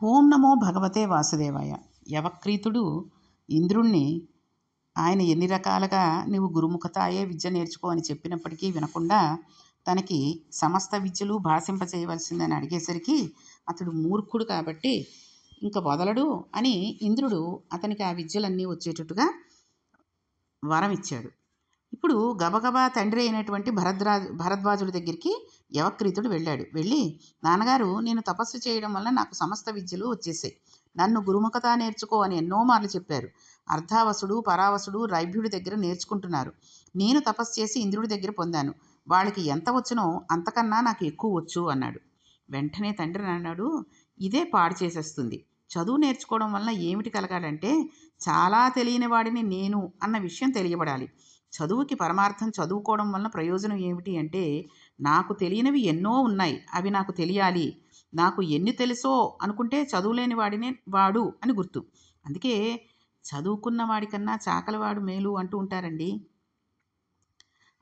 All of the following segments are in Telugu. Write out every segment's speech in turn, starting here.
ఓం నమో భగవతే వాసుదేవాయ. యవక్రీతుడు ఇంద్రుణ్ణి ఆయన ఎన్ని రకాలుగా నువ్వు గురుముఖతాయే విద్య నేర్చుకో అని చెప్పినప్పటికీ వినకుండా తనకి సమస్త విద్యలు భాషింపచేయవలసిందని అడిగేసరికి అతడు మూర్ఖుడు కాబట్టి ఇంక వదలడు అని ఇంద్రుడు అతనికి ఆ విద్యలన్నీ వచ్చేటట్టుగా వరం ఇచ్చాడు ఇప్పుడు గబగబా తండ్రి అయినటువంటి భరద్రా భరద్వాజుడి దగ్గరికి యవక్రీతుడు వెళ్ళాడు. వెళ్ళి నాన్నగారు నేను తపస్సు చేయడం వల్ల నాకు సమస్త విద్యలు వచ్చేసాయి. నన్ను గురుముఖత నేర్చుకో అని ఎన్నో మార్లు చెప్పారు. అర్ధావసుడు పరావసుడు రైభ్యుడి దగ్గర నేర్చుకుంటున్నారు. నేను తపస్సు చేసి ఇంద్రుడి దగ్గర పొందాను. వాళ్ళకి ఎంత వచ్చునో అంతకన్నా నాకు ఎక్కువ వచ్చు అన్నాడు. వెంటనే తండ్రి అన్నాడు ఇదే పాడు చేసేస్తుంది. చదువు నేర్చుకోవడం వల్ల ఏమిటి కలగాలంటే చాలా తెలియని వాడిని నేను అన్న విషయం తెలియబడాలి. చదువుకి పరమార్థం చదువుకోవడం వల్ల ప్రయోజనం ఏమిటి అంటే నాకు తెలియనివి ఎన్నో ఉన్నాయి. అవి నాకు తెలియాలి. నాకు ఎన్ని తెలుసో అనుకుంటే చదువులేని వాడినే వాడు అని గుర్తు. అందుకే చదువుకున్న వాడికన్నా చాకలవాడు మేలు అంటూ ఉంటారండి.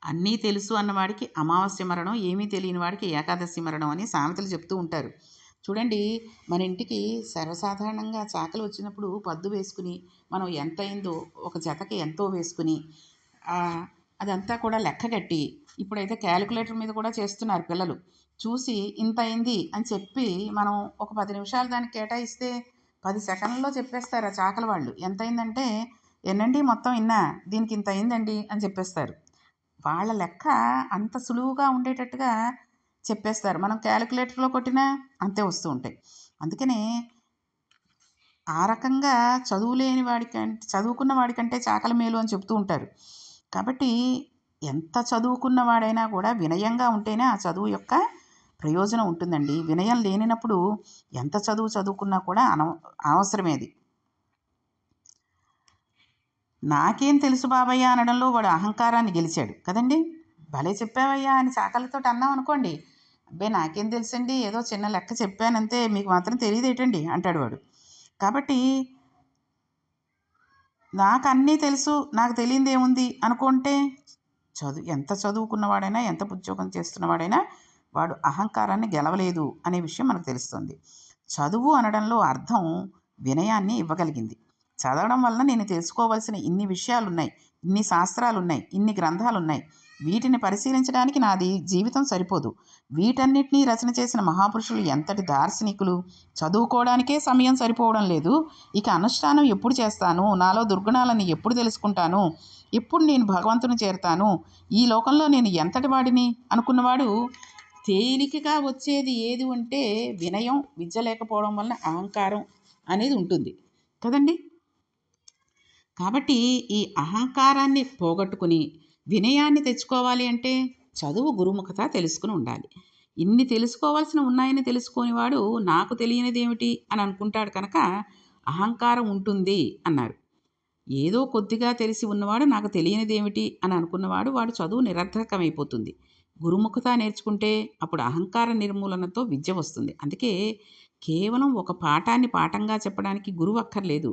అన్నీ తెలుసు అన్నవాడికి అమావాస్య మరణం ఏమీ తెలియని వాడికి ఏకాదశి మరణం అని సామెతలు చెప్తూ ఉంటారు. చూడండి మన ఇంటికి సర్వసాధారణంగా చాకలు వచ్చినప్పుడు పద్దు వేసుకుని మనం ఎంత అయిందో ఒక జతకి ఎంతో వేసుకుని అదంతా కూడా లెక్క కట్టి ఇప్పుడైతే క్యాలిక్యులేటర్ మీద కూడా చేస్తున్నారు పిల్లలు. చూసి ఇంత అయింది అని చెప్పి మనం ఒక పది నిమిషాలు దానికి కేటాయిస్తే పది సెకండ్లో చెప్పేస్తారు ఆ చాకల వాళ్ళు. ఎంత అయిందంటే ఎన్నండి మొత్తం ఇన్నా? దీనికి ఇంత అయిందండి? అని చెప్పేస్తారు. వాళ్ళ లెక్క అంత సులువుగా ఉండేటట్టుగా చెప్పేస్తారు. మనం క్యాలిక్యులేటర్లో కొట్టినా అంతే వస్తూ ఉంటాయి. అందుకనే ఆ రకంగా చదువులేని వాడికంటే చదువుకున్న వాడికంటే చాకల మేలు అని చెప్తూ ఉంటారు. కాబట్టి ఎంత చదువుకున్న వాడైనా కూడా వినయంగా ఉంటేనే ఆ చదువు యొక్క ప్రయోజనం ఉంటుందండి. వినయం లేనినప్పుడు ఎంత చదువు చదువుకున్నా కూడా అనవ అనవసరమేది నాకేం తెలుసు బాబయ్య అనడంలో వాడు అహంకారాన్ని గెలిచాడు కదండి. భలే చెప్పావయ్యా అని చాకలతో అన్నాం అనుకోండి. అబ్బే నాకేం తెలుసండి? ఏదో చిన్న లెక్క చెప్పానంతే మీకు మాత్రం తెలియదు ఏంటండి అంటాడు వాడు. కాబట్టి నాకు అన్నీ తెలుసు నాకు తెలియంది ఏముంది అనుకుంటే చదువు ఎంత చదువుకున్నవాడైనా ఎంత ఉద్యోగం చేస్తున్నవాడైనా వాడు అహంకారాన్ని గెలవలేదు అనే విషయం మనకు తెలుస్తుంది. చదువు అనడంలో అర్థం వినయాన్ని ఇవ్వగలిగింది. చదవడం వలన నేను తెలుసుకోవాల్సిన ఇన్ని విషయాలు ఉన్నాయి ఇన్ని శాస్త్రాలు ఉన్నాయి ఇన్ని గ్రంథాలు ఉన్నాయి వీటిని పరిశీలించడానికి నాది జీవితం సరిపోదు. వీటన్నిటినీ రచన చేసిన మహాపురుషులు ఎంతటి దార్శనికులు? చదువుకోవడానికే సమయం సరిపోవడం లేదు. ఇక అనుష్ఠానం ఎప్పుడు చేస్తాను? నాలో దుర్గుణాలని ఎప్పుడు తెలుసుకుంటాను? ఎప్పుడు నేను భగవంతుని చేరుతాను? ఈ లోకంలో నేను ఎంతటి వాడిని? అనుకున్నవాడు తేలికగా వచ్చేది ఏది అంటే వినయం విద్య లేకపోవడం వలన అహంకారం అనేది ఉంటుంది. కదండి? కాబట్టి ఈ అహంకారాన్ని పోగొట్టుకుని వినయాన్ని తెచ్చుకోవాలి అంటే చదువు గురుముఖత తెలుసుకుని ఉండాలి. ఇన్ని తెలుసుకోవాల్సిన ఉన్నాయని తెలుసుకోనివాడు నాకు తెలియనిది ఏమిటి అని అనుకుంటాడు కనుక అహంకారం ఉంటుంది అన్నారు ఏదో కొద్దిగా తెలిసి ఉన్నవాడు నాకు తెలియనిదేమిటి అని అనుకున్నవాడు వాడు చదువు నిరర్థకమైపోతుంది. గురుముఖత నేర్చుకుంటే అప్పుడు అహంకార నిర్మూలనతో విద్య వస్తుంది. అందుకే కేవలం ఒక పాఠాన్ని పాఠంగా చెప్పడానికి గురువు అక్కర్లేదు.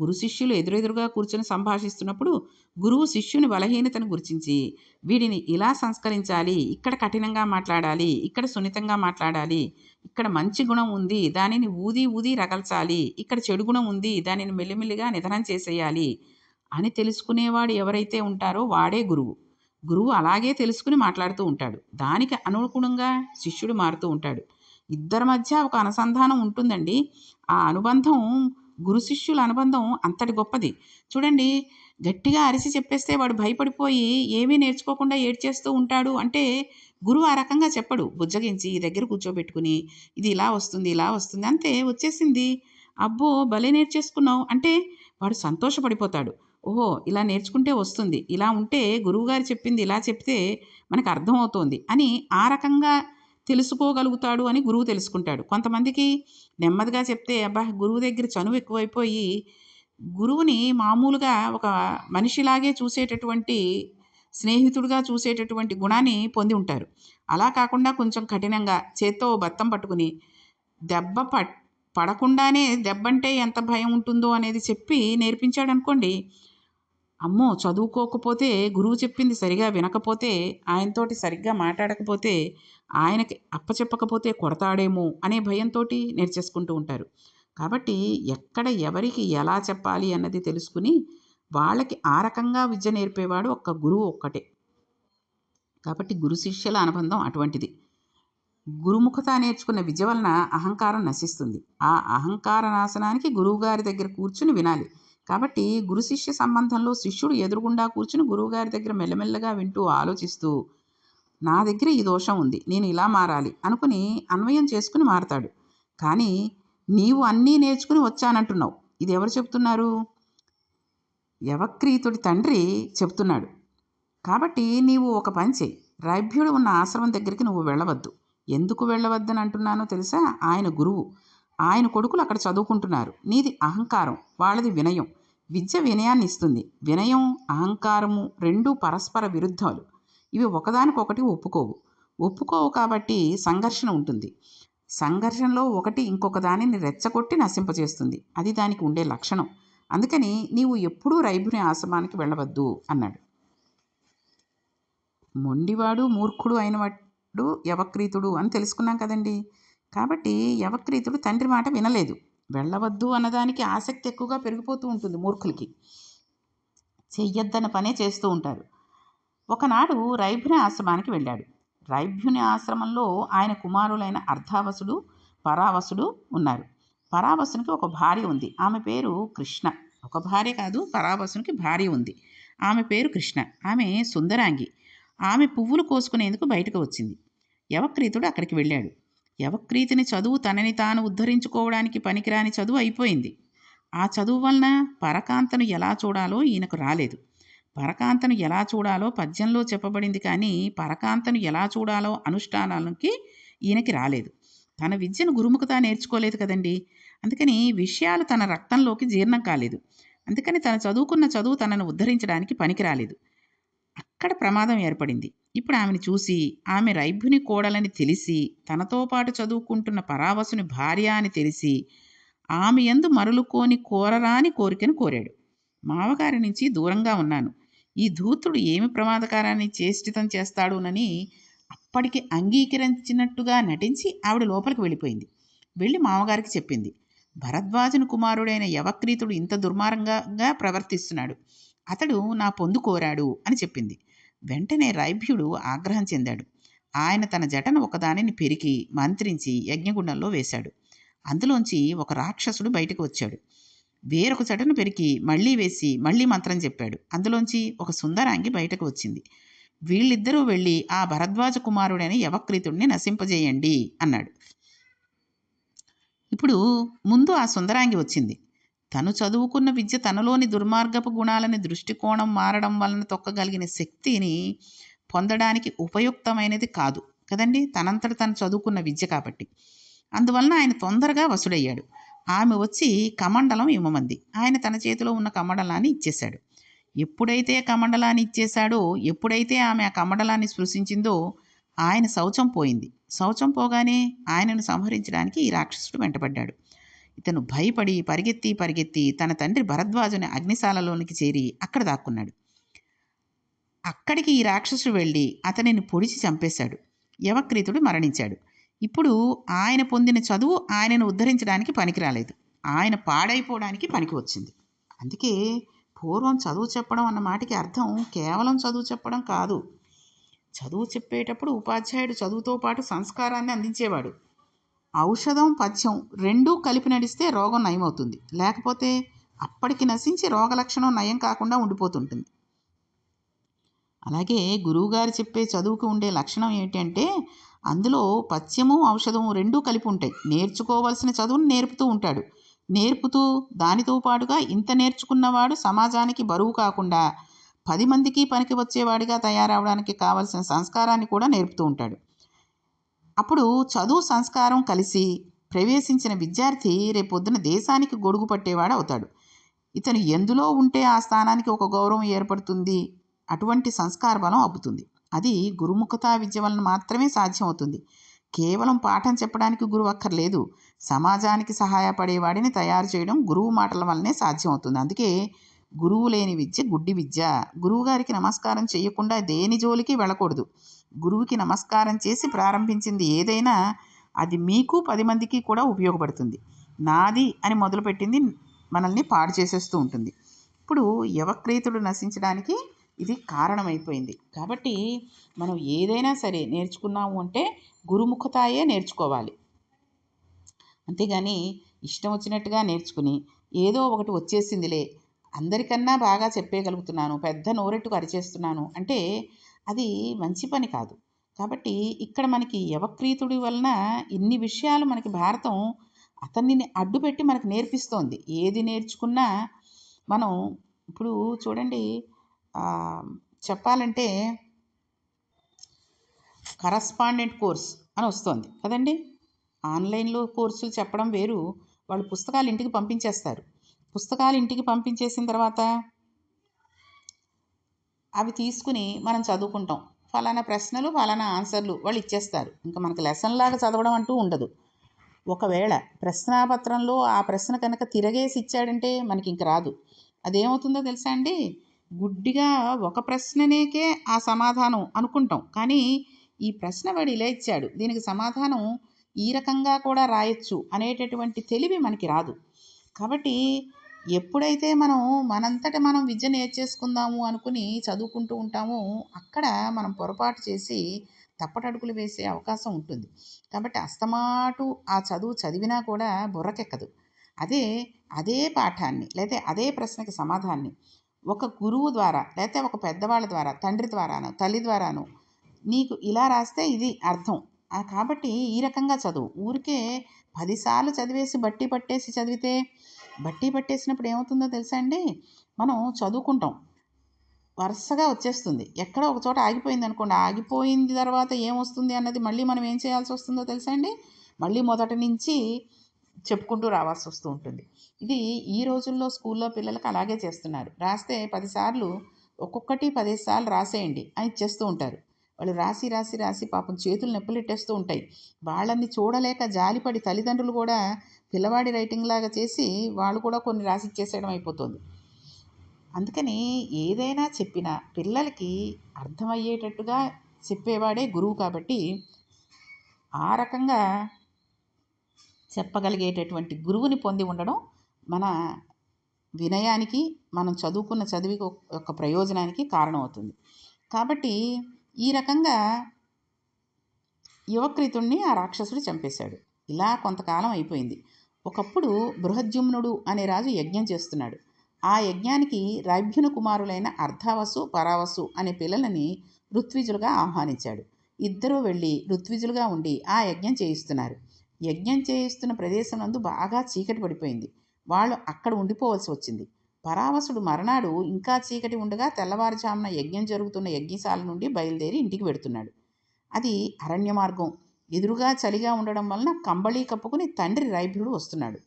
గురు శిష్యులు ఎదురెదురుగా కూర్చొని సంభాషిస్తున్నప్పుడు గురువు శిష్యుని బలహీనతను గుర్తించి వీడిని ఇలా సంస్కరించాలి ఇక్కడ కఠినంగా మాట్లాడాలి ఇక్కడ సున్నితంగా మాట్లాడాలి ఇక్కడ మంచి గుణం ఉంది దానిని ఊది ఊది రగల్చాలి ఇక్కడ చెడు గుణం ఉంది దానిని మెల్లిమెల్లిగా నిధనం చేసేయాలి అని తెలుసుకునేవాడు ఎవరైతే ఉంటారో వాడే గురువు. గురువు అలాగే తెలుసుకుని మాట్లాడుతూ ఉంటాడు. దానికి అనుగుణంగా శిష్యుడు మారుతూ ఉంటాడు. ఇద్దరి మధ్య ఒక అనుసంధానం ఉంటుందండి. ఆ అనుబంధం గురు శిష్యుల అనుబంధం అంతటి గొప్పది. చూడండి గట్టిగా అరిసి చెప్పేస్తే వాడు భయపడిపోయి ఏమీ నేర్చుకోకుండా ఏడ్చేస్తూ ఉంటాడు అంటే గురువు ఆ రకంగా చెప్పడు. బుజ్జగించి దగ్గర కూర్చోబెట్టుకుని ఇది ఇలా వస్తుంది ఇలా వస్తుంది అంతే వచ్చేసింది. అబ్బో భలే నేర్చేసుకున్నావు. అంటే వాడు సంతోషపడిపోతాడు. ఓహో ఇలా నేర్చుకుంటే వస్తుంది. ఇలా ఉంటే గురువుగారు చెప్పింది ఇలా చెప్తే మనకు అర్థమవుతోంది అని ఆ రకంగా తెలుసుకోగలుగుతాడు అని గురువు తెలుసుకుంటాడు. కొంతమందికి నెమ్మదిగా చెప్తే అబ్బా గురువు దగ్గర చనువు ఎక్కువైపోయి గురువుని మామూలుగా ఒక మనిషిలాగే చూసేటటువంటి స్నేహితుడిగా చూసేటటువంటి గుణాన్ని పొంది ఉంటారు. అలా కాకుండా కొంచెం కఠినంగా చేత్తో బత్తం పట్టుకుని దెబ్బ పట్ పడకుండానే దెబ్బంటే ఎంత భయం ఉంటుందో అనేది చెప్పి నేర్పించాడు అనుకోండి అమ్మో చదువుకోకపోతే గురువు చెప్పింది సరిగా వినకపోతే ఆయనతోటి సరిగ్గా మాట్లాడకపోతే ఆయనకి అప్పచెప్పకపోతే కొడతాడేమో అనే భయంతో నేర్చేసుకుంటూ ఉంటారు. కాబట్టి ఎక్కడ ఎవరికి ఎలా చెప్పాలి అన్నది తెలుసుకుని వాళ్ళకి ఆ రకంగా విద్య నేర్పేవాడు ఒక్క గురువు ఒక్కటే. కాబట్టి గురు శిష్యుల అనుబంధం అటువంటిది. గురుముఖత నేర్చుకున్న విద్య వలన అహంకారం నశిస్తుంది. ఆ అహంకార నాశనానికి గురువుగారి దగ్గర కూర్చుని వినాలి. కాబట్టి గురు శిష్య సంబంధంలో శిష్యుడు ఎదురుగుండా కూర్చుని గురువుగారి దగ్గర మెల్లమెల్లగా వింటూ ఆలోచిస్తూ నా దగ్గర ఈ దోషం ఉంది నేను ఇలా మారాలి అనుకుని అన్వయం చేసుకుని మారతాడు. కానీ నీవు అన్నీ నేర్చుకుని వచ్చానంటున్నావు. ఇది ఎవరు చెప్తున్నారు? యవక్రీతుడి తండ్రి చెప్తున్నాడు. కాబట్టి నీవు ఒక పని చేయి రైభ్యుడు ఉన్న ఆశ్రమం దగ్గరికి నువ్వు వెళ్ళవద్దు. ఎందుకు వెళ్ళవద్దని అంటున్నానో తెలుసా? ఆయన గురువు. ఆయన కొడుకులు అక్కడ చదువుకుంటున్నారు. నీది అహంకారం వాళ్ళది వినయం. విద్య వినయాన్ని ఇస్తుంది వినయం అహంకారము రెండూ పరస్పర విరుద్ధాలు. ఇవి ఒకదానికొకటి ఒప్పుకోవు. ఒప్పుకోవు కాబట్టి సంఘర్షణ ఉంటుంది. సంఘర్షణలో ఒకటి ఇంకొక దానిని రెచ్చగొట్టి నశింపజేస్తుంది. అది దానికి ఉండే లక్షణం. అందుకని నీవు ఎప్పుడూ రైబుని ఆశ్రమానికి వెళ్ళవద్దు అన్నాడు. మొండివాడు మూర్ఖుడు అయినవాడు యవక్రీతుడు అని తెలుసుకున్నాం కదండి. కాబట్టి యవక్రీతుడు తండ్రి మాట వినలేదు. వెళ్ళవద్దు అన్నదానికి ఆసక్తి ఎక్కువగా పెరిగిపోతూ ఉంటుంది మూర్ఖులకి. చెయ్యొద్దన్న పనే చేస్తూ ఉంటారు. ఒకనాడు రైభ్యుని ఆశ్రమానికి వెళ్ళాడు. రైభ్యుని ఆశ్రమంలో ఆయన కుమారులైన అర్ధావసుడు పరావసుడు ఉన్నారు. పరావసునికి ఒక భార్య ఉంది. ఆమె పేరు కృష్ణ. ఒక భార్య కాదు పరావసునికి భార్య ఉంది. ఆమె పేరు కృష్ణ. ఆమె సుందరాంగి. ఆమె పువ్వులు కోసుకునేందుకు బయటకు వచ్చింది. యవక్రీతుడు అక్కడికి వెళ్ళాడు. యవక్రీతిని చదువు తనని తాను ఉద్ధరించుకోవడానికి పనికిరాని చదువు అయిపోయింది. ఆ చదువు వలన పరకాంతను ఎలా చూడాలో ఈయనకు రాలేదు. పరకాంతను ఎలా చూడాలో పద్యంలో చెప్పబడింది కానీ పరకాంతను ఎలా చూడాలో అనుష్ఠానాలకి ఈయనకి రాలేదు. తన విద్యను గురుముఖత నేర్చుకోలేదు కదండి. అందుకని విషయాలు తన రక్తంలోకి జీర్ణం కాలేదు. అందుకని తను చదువుకున్న చదువు తనను ఉద్ధరించడానికి పనికిరాలేదు. అక్కడ ప్రమాదం ఏర్పడింది. ఇప్పుడు ఆమెను చూసి ఆమె రైభుని కోడలని తెలిసి తనతో పాటు చదువుకుంటున్న పరావసుని భార్య అని తెలిసి ఆమె ఎందు మరులుకోని కోరరాని కోరికను కోరాడు. మావగారి నుంచి దూరంగా ఉన్నాను. ఈ ధూతుడు ఏమి ప్రమాదకారాన్ని చేష్టితం చేస్తాడునని అప్పటికి అంగీకరించినట్టుగా నటించి ఆవిడ లోపలికి వెళ్ళిపోయింది. వెళ్ళి మామగారికి చెప్పింది. భరద్వాజుని కుమారుడైన యవక్రీతుడు ఇంత దుర్మార్గంగా ప్రవర్తిస్తున్నాడు. అతడు నా పొందు కోరాడు అని చెప్పింది. వెంటనే రైభ్యుడు ఆగ్రహం చెందాడు. ఆయన తన జటను ఒకదానిని పెరికి మంత్రించి యజ్ఞగుండంలో వేశాడు. అందులోంచి ఒక రాక్షసుడు బయటకు వచ్చాడు. వేరొక జటను పెరికి మళ్ళీ వేసి మళ్ళీ మంత్రం చెప్పాడు. అందులోంచి ఒక సుందరాంగి బయటకు వచ్చింది. వీళ్ళిద్దరూ వెళ్ళి ఆ భరద్వాజ కుమారుడైన యవక్రీతుడిని నశింపజేయండి అన్నాడు. ఇప్పుడు ముందు ఆ సుందరాంగి వచ్చింది. తను చదువుకున్న విద్య తనలోని దుర్మార్గపు గుణాలని దృష్టికోణం మారడం వలన తొక్కగలిగిన శక్తిని పొందడానికి ఉపయుక్తమైనది కాదు కదండి? తనంతట తను చదువుకున్న విద్య కాబట్టి. అందువలన ఆయన తొందరగా వసుడయ్యాడు. ఆమె వచ్చి కమండలం ఇవ్వమంది. ఆయన తన చేతిలో ఉన్న కమండలాన్ని ఇచ్చేశాడు. ఎప్పుడైతే కమండలాన్ని ఇచ్చేశాడో ఎప్పుడైతే ఆమె ఆ కమండలాన్ని స్పృశించిందో ఆయన శౌచం పోయింది. శౌచం పోగానే ఆయనను సంహరించడానికి ఈ రాక్షసుడు వెంటపడ్డాడు ఇతను భయపడి పరిగెత్తి పరిగెత్తి తన తండ్రి భరద్వాజుని అగ్నిశాలలోనికి చేరి అక్కడ దాక్కున్నాడు. అక్కడికి ఈ రాక్షసుడు వెళ్ళి అతనిని పొడిచి చంపేశాడు. యవక్రీతుడు మరణించాడు. ఇప్పుడు ఆయన పొందిన చదువు ఆయనను ఉద్ధరించడానికి పనికిరాలేదు. ఆయన పాడైపోవడానికి పనికి వచ్చింది. అందుకే పూర్వం చదువు చెప్పడం అన్న మాటకి అర్థం కేవలం చదువు చెప్పడం కాదు. చదువు చెప్పేటప్పుడు ఉపాధ్యాయుడు చదువుతో పాటు సంస్కారాన్ని అందించేవాడు. ఔషధం పథ్యం రెండూ కలిపి నడిస్తే రోగం నయమవుతుంది. లేకపోతే అప్పటికి నశించి రోగ లక్షణం నయం కాకుండా ఉండిపోతుంటుంది. అలాగే గురువుగారు చెప్పే చదువుకు ఉండే లక్షణం ఏంటంటే అందులో పథ్యము ఔషధము రెండూ కలిపి ఉంటాయి. నేర్చుకోవలసిన చదువును నేర్పుతూ ఉంటాడు. నేర్పుతూ దానితో పాటుగా ఇంత నేర్చుకున్నవాడు సమాజానికి బరువు కాకుండా పది మందికి పనికి వచ్చేవాడిగా తయారవడానికి కావలసిన సంస్కారాన్ని కూడా నేర్పుతూ ఉంటాడు. అప్పుడు చదువు సంస్కారం కలిసి ప్రవేశించిన విద్యార్థి రేపొద్దున దేశానికి గొడుగు పట్టేవాడు అవుతాడు. ఇతను ఎందులో ఉంటే ఆ స్థానానికి ఒక గౌరవం ఏర్పడుతుంది? అటువంటి సంస్కార బలం అబ్బుతుంది. అది గురుముఖతా విద్య వలన మాత్రమే సాధ్యమవుతుంది. కేవలం పాఠం చెప్పడానికి గురువు అక్కర్లేదు సమాజానికి సహాయపడేవాడిని తయారు చేయడం గురువు మాటల వల్లనే సాధ్యమవుతుంది. అందుకే గురువు లేని విద్య గుడ్డి విద్య. గురువుగారికి నమస్కారం చేయకుండా దేని జోలికి వెళ్ళకూడదు. గురువుకి నమస్కారం చేసి ప్రారంభించింది ఏదైనా అది మీకు పది మందికి కూడా ఉపయోగపడుతుంది. నాది అని మొదలుపెట్టింది మనల్ని పాడు చేసేస్తూ ఉంటుంది. ఇప్పుడు యవక్రీతుడు నశించడానికి ఇది కారణమైపోయింది. కాబట్టి మనం ఏదైనా సరే నేర్చుకున్నాము అంటే గురుముఖతాయే నేర్చుకోవాలి. అంతేగాని ఇష్టం వచ్చినట్టుగా నేర్చుకుని ఏదో ఒకటి వచ్చేసిందిలే అందరికన్నా బాగా చెప్పేయగలుగుతున్నాను పెద్ద నోరెట్టుకు అరిచేస్తున్నాను అంటే అది మంచి పని కాదు. కాబట్టి ఇక్కడ మనకి యవక్రీతుడి వలన ఇన్ని విషయాలు మనకి భారతం అతన్ని అడ్డుపెట్టి మనకు నేర్పిస్తోంది. ఏది నేర్చుకున్నా మనం ఇప్పుడు చూడండి చెప్పాలంటే కరస్పాండెంట్ కోర్స్ అని వస్తుంది కదండి? ఆన్లైన్లో కోర్సులు చెప్పడం వేరు. వాళ్ళు పుస్తకాలు ఇంటికి పంపించేస్తారు. పుస్తకాలు ఇంటికి పంపించేసిన తర్వాత అవి తీసుకుని మనం చదువుకుంటాం. ఫలానా ప్రశ్నలు ఫలానా ఆన్సర్లు వాళ్ళు ఇచ్చేస్తారు. ఇంకా మనకి లెసన్ లాగా చదవడం అంటూ ఉండదు. ఒకవేళ ప్రశ్నాపత్రంలో ఆ ప్రశ్న కనుక తిరగేసి ఇచ్చాడంటే మనకి ఇంక రాదు. అదేమవుతుందో తెలుసా అండి? గుడ్డిగా ఒక ప్రశ్ననేకే ఆ సమాధానం అనుకుంటాం. కానీ ఈ ప్రశ్న వాడు ఇలా ఇచ్చాడు. దీనికి సమాధానం ఈ రకంగా కూడా రాయొచ్చు అనేటటువంటి తెలివి మనకి రాదు. కాబట్టి ఎప్పుడైతే మనం మనంతట మనం విద్య నేర్చేసుకుందాము అనుకుని చదువుకుంటూ ఉంటామో అక్కడ మనం పొరపాటు చేసి తప్పటడుగులు వేసే అవకాశం ఉంటుంది. కాబట్టి అస్తమాటు ఆ చదువు చదివినా కూడా బుర్రకెక్కదు. అదే అదే పాఠాన్ని లేతే అదే ప్రశ్నకి సమాధానాన్ని ఒక గురువు ద్వారా లేకపోతే ఒక పెద్దవాళ్ళ ద్వారా తండ్రి ద్వారానో తల్లి ద్వారానో నీకు ఇలా రాస్తే ఇది అర్థం. కాబట్టి ఈ రకంగా చదువు. ఊరికే పదిసార్లు చదివేసి బట్టి పట్టేసి చదివితే బట్టి పట్టేసినప్పుడు ఏమవుతుందో తెలుసా అండి? మనం చదువుకుంటాం. వరుసగా వచ్చేస్తుంది. ఎక్కడో ఒక చోట ఆగిపోయింది అనుకోండి. ఆగిపోయింది తర్వాత ఏమొస్తుంది అన్నది మళ్ళీ మనం ఏం చేయాల్సి వస్తుందో తెలుసా అండి? మళ్ళీ మొదటి నుంచి చెప్పుకుంటూ రావాల్సి వస్తూ ఉంటుంది. ఇది ఈ రోజుల్లో స్కూల్లో పిల్లలకు అలాగే చేస్తున్నారు. రాస్తే పదిసార్లు ఒక్కొక్కటి పదిహేను సార్లు రాసేయండి. అని చేస్తూ ఉంటారు. వాళ్ళు రాసి రాసి రాసి పాపం చేతులు నొప్పులెట్టేస్తూ ఉంటాయి. వాళ్ళని చూడలేక జాలిపడి తల్లిదండ్రులు కూడా పిల్లవాడి రైటింగ్ లాగా చేసి వాళ్ళు కూడా కొన్ని రాసి ఇచ్చేసేయడం అయిపోతుంది. అందుకని ఏదైనా చెప్పినా పిల్లలకి అర్థమయ్యేటట్టుగా చెప్పేవాడే గురువు కాబట్టి ఆ రకంగా చెప్పగలిగేటటువంటి గురువుని పొంది ఉండడం మన వినయానికి మనం చదువుకున్న చదివి యొక్క ప్రయోజనానికి కారణమవుతుంది. కాబట్టి ఈ రకంగా యువక్రీతుణ్ణి ఆ రాక్షసుడు చంపేశాడు. ఇలా కొంతకాలం అయిపోయింది. ఒకప్పుడు బృహద్యుమ్నుడు అనే రాజు యజ్ఞం చేస్తున్నాడు. ఆ యజ్ఞానికి రైభ్యుని కుమారులైన అర్ధావసు పరావసు అనే పిల్లలని ఋత్విజులుగా ఆహ్వానించాడు. ఇద్దరూ వెళ్ళి ఋత్విజులుగా ఉండి ఆ యజ్ఞం చేయిస్తున్నారు. యజ్ఞం చేయిస్తున్న ప్రదేశం నందు బాగా చీకటి పడిపోయింది. వాళ్ళు అక్కడ ఉండిపోవలసి వచ్చింది. పరావసుడు మరనాడు ఇంకా చీకటి ఉండగా తెల్లవారుజామున యజ్ఞం జరుగుతున్న యజ్ఞశాల నుండి బయలుదేరి ఇంటికి వెడుతున్నాడు. అది అరణ్య మార్గం. ఎదురుగా చలిగా ఉండడం వలన కంబళీ కప్పుకుని తండ్రి రైభ్యుడు వస్తున్నాడు.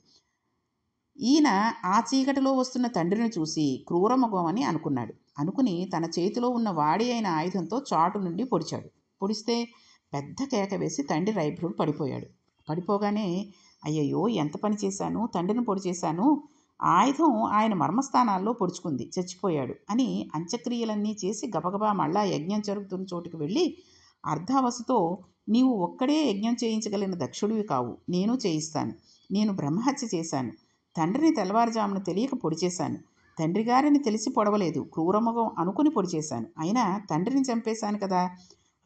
ఈయన ఆ చీకటిలో వస్తున్న తండ్రిని చూసి క్రూరముఖం అనుకున్నాడు. అనుకుని తన చేతిలో ఉన్న వాడి అయిన ఆయుధంతో చాటు నుండి పొడిచాడు. పొడిస్తే పెద్ద కేక వేసి తండ్రి రైభ్యుడు పడిపోయాడు. పడిపోగానే అయ్యయ్యో ఎంత పని చేశాను? తండ్రిని పొడి చేశాను? ఆయుధం ఆయన మర్మస్థానాల్లో పొడుచుకుంది. చచ్చిపోయాడు అని అంత్యక్రియలన్నీ చేసి గబగబా మళ్ళా యజ్ఞం జరుగుతున్న చోటుకు వెళ్ళి అర్ధావసుతో నీవు ఒక్కడే యజ్ఞం చేయించగలిగిన దక్షుడివి కావు. నేను చేయిస్తాను. నేను బ్రహ్మహత్య చేశాను. తండ్రిని తెల్లవారుజామున తెలియక పొడి చేశాను. తండ్రి గారిని తెలిసి పొడవలేదు. క్రూరముఖం అనుకుని పొడి చేశాను. అయినా తండ్రిని చంపేశాను కదా.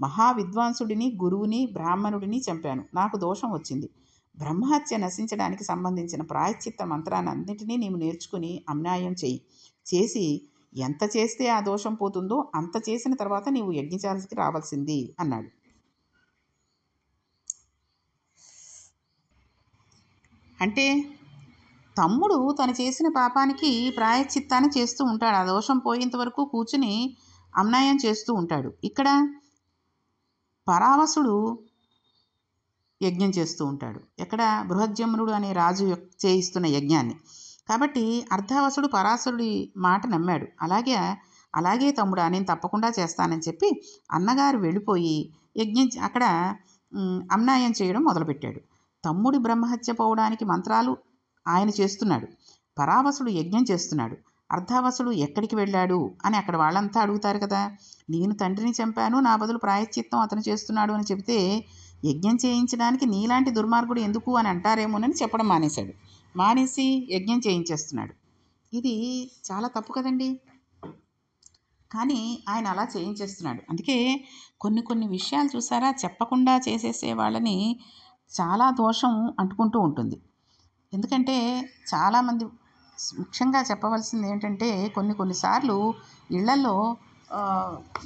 మహావిద్వాంసుడిని గురువుని బ్రాహ్మణుడిని చంపాను. నాకు దోషం వచ్చింది. బ్రహ్మహత్య నశించడానికి సంబంధించిన ప్రాయశ్చిత్త మంత్రాన్ని అన్నింటినీ నీవు నేర్చుకుని అన్యాయం చేయి. చేసి ఎంత చేస్తే ఆ దోషం పోతుందో అంత చేసిన తర్వాత నీవు యజ్ఞశాలకి రావాల్సింది అన్నాడు. అంటే తమ్ముడు తను చేసిన పాపానికి ప్రాయశ్చిత్తాన్ని చేస్తూ ఉంటాడు. ఆ దోషం పోయేంత వరకు కూర్చుని అన్యాయం చేస్తూ ఉంటాడు. ఇక్కడ పరావసుడు యజ్ఞం చేస్తూ ఉంటాడు. ఎక్కడ? బృహజ్యమునుడు అనే రాజు చేయిస్తున్న యజ్ఞాన్ని. కాబట్టి అర్ధావసుడు పరాశరుడి మాట నమ్మాడు. అలాగే అలాగే తమ్ముడా నేను తప్పకుండా చేస్తానని చెప్పి అన్నగారు వెళ్ళిపోయి యజ్ఞం అక్కడ అమ్నాయం చేయడం మొదలుపెట్టాడు. తమ్ముడి బ్రహ్మహత్య పోవడానికి మంత్రాలు ఆయన చేస్తున్నాడు. పరావసుడు యజ్ఞం చేస్తున్నాడు. అర్ధావసుడు ఎక్కడికి వెళ్ళాడు అని అక్కడ వాళ్ళంతా అడుగుతారు కదా. నేను తండ్రిని చంపాను నా బదులు ప్రాయశ్చిత్తం అతను చేస్తున్నాడు అని చెబితే యజ్ఞం చేయించడానికి నీలాంటి దుర్మార్గుడు ఎందుకు అని అంటారేమోనని చెప్పడం మానేశాడు. మానేసి యజ్ఞం చేయించేస్తున్నాడు. ఇది చాలా తప్పు కదండి. కానీ ఆయన అలా చేయించేస్తున్నాడు. అందుకే కొన్ని కొన్ని విషయాలు చూసారా? చెప్పకుండా చేసేసే వాళ్ళని చాలా దోషం అంటుకుంటూ ఉంటుంది. ఎందుకంటే చాలామంది ముఖ్యంగా చెప్పవలసింది ఏంటంటే కొన్ని కొన్నిసార్లు ఇళ్ళలో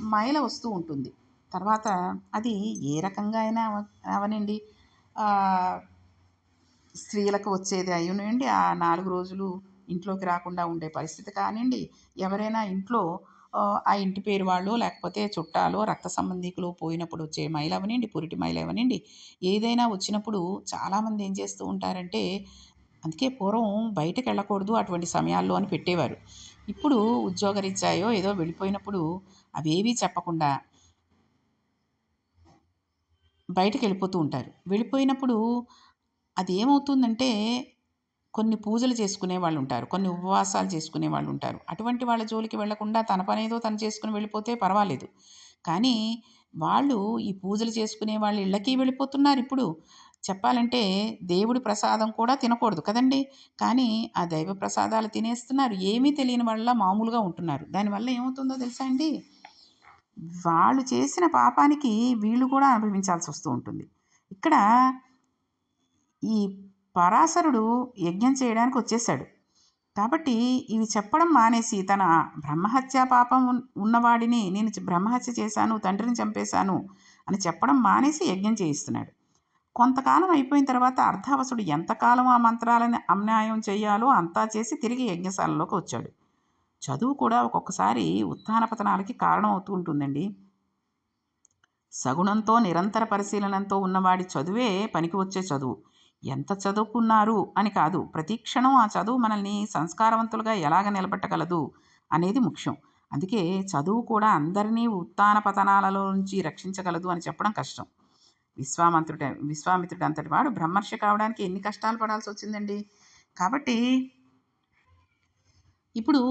మైల వస్తూ ఉంటుంది. తర్వాత అది ఏ రకంగా అయినా అవనండి. స్త్రీలకు వచ్చేది అయ్యునండి ఆ నాలుగు రోజులు ఇంట్లోకి రాకుండా ఉండే పరిస్థితి కానివ్వండి ఎవరైనా ఇంట్లో ఆ ఇంటి పేరు వాళ్ళు లేకపోతే చుట్టాలు రక్త సంబంధికులు పోయినప్పుడు వచ్చే మైలు అవనండి పురిటి మైలు అవనండి. ఏదైనా వచ్చినప్పుడు చాలామంది ఏం చేస్తూ ఉంటారంటే అందుకే పూర్వం బయటకు వెళ్ళకూడదు అటువంటి సమయాల్లో అని పెట్టేవారు. ఇప్పుడు ఉద్యోగరీత్యాయో ఏదో వెళ్ళిపోయినప్పుడు అవేవీ చెప్పకుండా బయటకు వెళ్ళిపోతూ ఉంటారు. వెళ్ళిపోయినప్పుడు అది ఏమవుతుందంటే కొన్ని పూజలు చేసుకునే వాళ్ళు ఉంటారు కొన్ని ఉపవాసాలు చేసుకునే వాళ్ళు ఉంటారు అటువంటి వాళ్ళ జోలికి వెళ్ళకుండా తన పనేదో తను చేసుకుని వెళ్ళిపోతే పర్వాలేదు. కానీ వాళ్ళు ఈ పూజలు చేసుకునే వాళ్ళ ఇళ్ళకి వెళ్ళిపోతున్నారు ఇప్పుడు. చెప్పాలంటే దేవుడి ప్రసాదం కూడా తినకూడదు కదండి. కానీ ఆ దైవ ప్రసాదాలు తినేస్తున్నారు. ఏమీ తెలియని వాళ్ళ మామూలుగా ఉంటున్నారు. దానివల్ల ఏమవుతుందో తెలుసా అండి? వాళ్ళు చేసిన పాపానికి వీళ్ళు కూడా అనుభవించాల్సి వస్తూ ఉంటుంది. ఇక్కడ ఈ పరాశరుడు యజ్ఞం చేయడానికి వచ్చేసాడు కాబట్టి ఇవి చెప్పడం మానేసి తన బ్రహ్మహత్య పాపం ఉన్నవాడిని నేను బ్రహ్మహత్య చేశాను తండ్రిని చంపేశాను అని చెప్పడం మానేసి యజ్ఞం చేయిస్తున్నాడు. కొంతకాలం అయిపోయిన తర్వాత అర్ధావసుడు ఎంతకాలం ఆ మంత్రాలని అన్యాయం చేయాలో అంతా చేసి తిరిగి యజ్ఞశాలలోకి వచ్చాడు. చదువు కూడా ఒక్కొక్కసారి ఉత్థాన పతనాలకి కారణం అవుతూ ఉంటుందండి. సగుణంతో నిరంతర పరిశీలనంతో ఉన్నవాడి చదువే పనికి వచ్చే చదువు. ఎంత చదువుకున్నారు అని కాదు ప్రతిక్షణం ఆ చదువు మనల్ని సంస్కారవంతులుగా ఎలాగ నిలబెట్టగలదు అనేది ముఖ్యం. అందుకే చదువు కూడా అందరినీ ఉత్తాన పతనాలలో నుంచి రక్షించగలదు అని చెప్పడం కష్టం. విశ్వామంతుడు విశ్వామిత్రుడు అంతటి వాడు బ్రహ్మర్షి కావడానికి ఎన్ని కష్టాలు పడాల్సి వచ్చిందండి? కాబట్టి ఇప్పుడు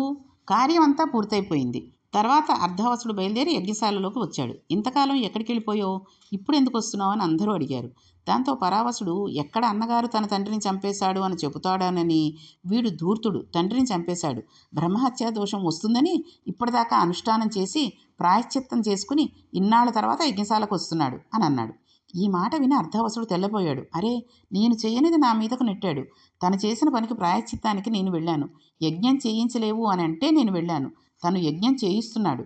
కార్యం అంతా పూర్తయిపోయింది. తర్వాత అర్ధవసుడు బయలుదేరి యజ్ఞశాలలోకి వచ్చాడు. ఇంతకాలం ఎక్కడికి వెళ్ళిపోయావు ఇప్పుడు ఎందుకు వస్తున్నావు అని అందరూ అడిగారు. దాంతో పరావసుడు ఎక్కడ అన్నగారు తన తండ్రిని చంపేశాడు అని చెబుతాడనని వీడు ధూర్తుడు తండ్రిని చంపేశాడు. బ్రహ్మహత్యా దోషం వస్తుందని ఇప్పటిదాకా అనుష్ఠానం చేసి ప్రాయశ్చిత్తం చేసుకుని ఇన్నాళ్ళ తర్వాత యజ్ఞశాలకు వస్తున్నాడు అని అన్నాడు. ఈ మాట విని అర్ధవసుడు తెల్లబోయాడు. అరే నేను చేయనిది నా మీదకు నెట్టాడు. తను చేసిన పనికి ప్రాయశ్చిత్తానికి నేను వెళ్ళాను. యజ్ఞం చేయించలేవు అని అంటే నేను వెళ్ళాను. తను యజ్ఞం చేయిస్తున్నాడు.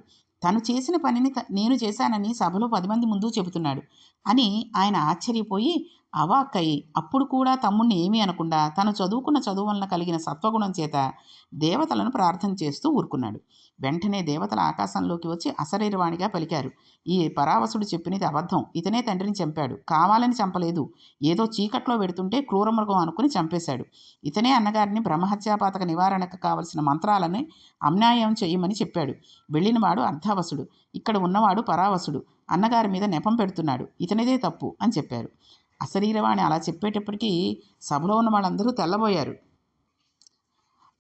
తను చేసిన పనిని నేను చేశానని సభలో పది మంది ముందు చెబుతున్నాడు. అని ఆయన ఆశ్చర్యపోయి అవాక్కై అప్పుడు కూడా తమ్ముణ్ణి ఏమీ అనకుండా తను చదువుకున్న చదువు వలన కలిగిన సత్వగుణం చేత దేవతలను ప్రార్థన చేస్తూ ఊరుకున్నాడు. వెంటనే దేవతల ఆకాశంలోకి వచ్చి అశరీరవాణిగా పలికారు. ఈ పరావసుడు చెప్పినది అబద్ధం. ఇతనే తండ్రిని చంపాడు. కావాలని చంపలేదు. ఏదో చీకట్లో పెడుతుంటే క్రూరమృగం అనుకుని చంపేశాడు. ఇతనే అన్నగారిని బ్రహ్మహత్యాపాతక నివారణకు కావలసిన మంత్రాలని అన్యాయం చేయమని చెప్పాడు. వెళ్ళినవాడు అర్ధావసుడు. ఇక్కడ ఉన్నవాడు పరావసుడు. అన్నగారి మీద నెపం పెడుతున్నాడు. ఇతనిదే తప్పు అని చెప్పారు. అశరీరవాణి అలా చెప్పేటప్పటికీ సభలో ఉన్న వాళ్ళందరూ తెల్లబోయారు.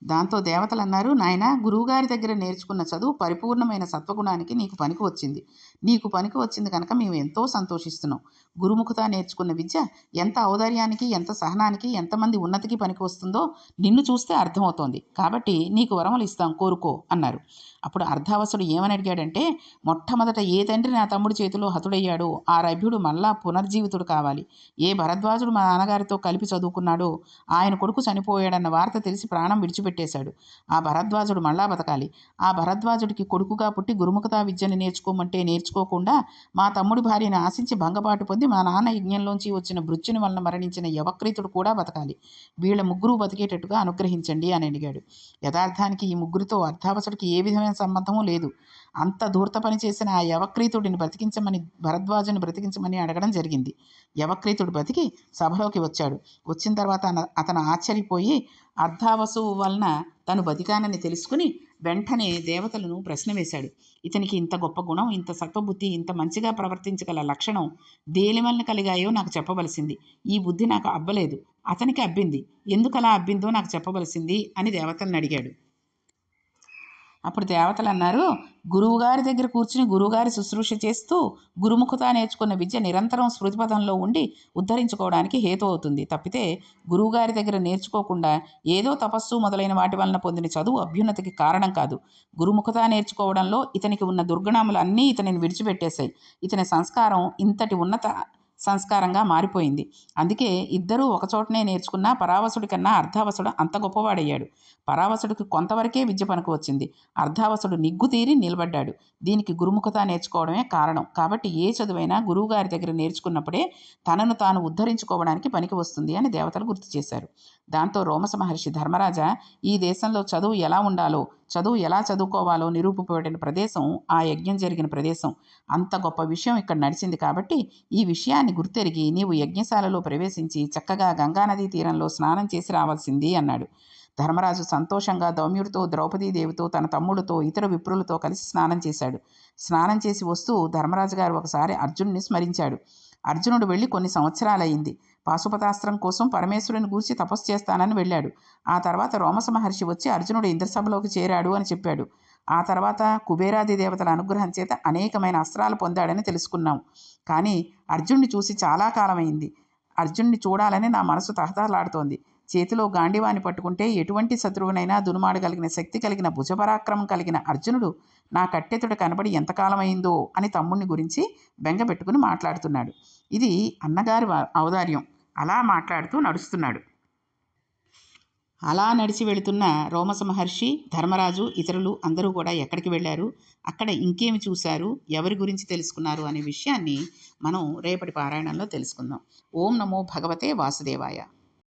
దాంతో దేవతలు అన్నారు నాయన గురువుగారి దగ్గర నేర్చుకున్న చదువు పరిపూర్ణమైన సత్వగుణానికి నీకు పనికి వచ్చింది. నీకు పనికి వచ్చింది కనుక మేము ఎంతో సంతోషిస్తున్నాం. గురుముఖత నేర్చుకున్న విద్య ఎంత ఔదార్యానికి ఎంత సహనానికి ఎంతమంది ఉన్నతికి పనికి వస్తుందో నిన్ను చూస్తే అర్థమవుతోంది. కాబట్టి నీకు వరములు ఇస్తాం కోరుకో అన్నారు. అప్పుడు అర్ధావసుడు ఏమని అడిగాడంటే మొట్టమొదట ఏ తండ్రి నా తమ్ముడి చేతిలో హతుడయ్యాడో ఆ రభ్యుడు మళ్ళా పునర్జీవితుడు కావాలి. ఏ భరద్వాజుడు మా నాన్నగారితో కలిపి చదువుకున్నాడో ఆయన కొడుకు చనిపోయాడన్న వార్త తెలిసి ప్రాణం పెట్టేశాడు. ఆ భరద్వాజుడు మళ్ళా బతకాలి. ఆ భరద్వాజుడికి కొడుకుగా పుట్టి గురుముఖతా విద్యను నేర్చుకోమంటే నేర్చుకోకుండా మా తమ్ముడి భార్యను ఆశించి భంగపాటు పొంది మా నాన్న యజ్ఞంలోంచి వచ్చిన భృత్యుని వలన మరణించిన యవక్రీతుడు కూడా బతకాలి. వీళ్ళ ముగ్గురు బతికేటట్టుగా అనుగ్రహించండి అని అడిగాడు. యథార్థానికి ఈ ముగ్గురితో అర్ధావసుడికి ఏ విధమైన సంబంధమూ లేదు. అంత ధూర్త పని చేసిన ఆ యవక్రీతుడిని బ్రతికించమని భరద్వాజుని బ్రతికించమని అడగడం జరిగింది. యవక్రీతుడు బ్రతికి సభలోకి వచ్చాడు. వచ్చిన తర్వాత అతను ఆశ్చర్యపోయి అర్ధావసువు వలన తను బతికానని తెలుసుకుని వెంటనే దేవతలను ప్రశ్న వేశాడు ఇతనికి ఇంత గొప్ప గుణం ఇంత సత్వబుద్ధి ఇంత మంచిగా ప్రవర్తించగల లక్షణం దేని వలన కలిగాయో నాకు చెప్పవలసింది. ఈ బుద్ధి నాకు అబ్బలేదు. అతనికి అబ్బింది. ఎందుకు అలా అబ్బిందో నాకు చెప్పవలసింది అని దేవతలను అడిగాడు. అప్పుడు దేవతలు అన్నారు గురువుగారి దగ్గర కూర్చుని గురువుగారి శుశ్రూష చేస్తూ గురుముఖత నేర్చుకున్న విద్య నిరంతరం స్మృతిపథంలో ఉండి ఉద్ధరించుకోవడానికి హేతు అవుతుంది. తప్పితే గురువుగారి దగ్గర నేర్చుకోకుండా ఏదో తపస్సు మొదలైన వాటి వలన పొందిన చదువు అభ్యున్నతికి కారణం కాదు. గురుముఖత నేర్చుకోవడంలో ఇతనికి ఉన్న దుర్గుణములు అన్నీ ఇతనిని విడిచిపెట్టేశాయి. ఇతని సంస్కారం ఇంతటి ఉన్నత సంస్కారంగా మారిపోయింది. అందుకే ఇద్దరూ ఒకచోటనే నేర్చుకున్న పరావసుడి కన్నా అర్ధావసుడు అంత గొప్పవాడయ్యాడు. పరావసుడికి కొంతవరకే విద్య పనికి వచ్చింది. అర్ధావసుడు నిగ్గు తీరి నిలబడ్డాడు. దీనికి గురుముఖత నేర్చుకోవడమే కారణం. కాబట్టి ఏ చదువైనా గురువుగారి దగ్గర నేర్చుకున్నప్పుడే తనను తాను ఉద్ధరించుకోవడానికి పనికి వస్తుంది అని దేవతలు గుర్తు చేశారు. దాంతో రోమస మహర్షి ధర్మరాజా ఈ దేశంలో చదువు ఎలా ఉండాలో చదువు ఎలా చదువుకోవాలో నిరూపబడిన ప్రదేశం ఆ యజ్ఞం జరిగిన ప్రదేశం. అంత గొప్ప విషయం ఇక్కడ నడిచింది కాబట్టి ఈ విషయాన్ని గుర్తెరిగి నీవు యజ్ఞశాలలో ప్రవేశించి చక్కగా గంగానదీ తీరంలో స్నానం చేసి రావాల్సింది అన్నాడు. ధర్మరాజు సంతోషంగా దౌమ్యుడితో ద్రౌపదీదేవితో తన తమ్ముడితో ఇతర విప్రులతో కలిసి స్నానం చేశాడు. స్నానం చేసి వస్తూ ధర్మరాజు గారు ఒకసారి అర్జునుడిని స్మరించాడు. అర్జునుడు వెళ్ళి కొన్ని సంవత్సరాలయ్యింది. పాశుపతాస్త్రం కోసం పరమేశ్వరుని గూర్చి తపస్సు చేస్తానని వెళ్ళాడు. ఆ తర్వాత రోమస మహర్షి వచ్చి అర్జునుడు ఇంద్రసభలోకి చేరాడు అని చెప్పాడు. ఆ తర్వాత కుబేరాది దేవతల అనుగ్రహం చేత అనేకమైన అస్త్రాలు పొందాడని తెలుసుకున్నాం. కానీ అర్జున్ని చూసి చాలా కాలమైంది. అర్జున్ని చూడాలని నా మనసు తహతహలాడుతోంది. చేతిలో గాండివాని పట్టుకుంటే ఎటువంటి శత్రువునైనా దునుమాడగలిగిన శక్తి కలిగిన భుజపరాక్రమం కలిగిన అర్జునుడు నా కట్టెతుడు కనబడి ఎంతకాలమైందో అని తమ్ముడిని గురించి బెంగ పెట్టుకుని మాట్లాడుతున్నాడు. ఇది అన్నగారి ఔదార్యం. అలా మాట్లాడుతూ నడుస్తున్నాడు. అలా నడిచి వెళుతున్న రోమస మహర్షి ధర్మరాజు ఇతరులు అందరూ కూడా ఎక్కడికి వెళ్ళారు? అక్కడ ఇంకేమి చూశారు? ఎవరి గురించి తెలుసుకున్నారు? అనే విషయాన్ని మనం రేపటి పారాయణంలో తెలుసుకుందాం. ఓం నమో భగవతే వాసుదేవాయ.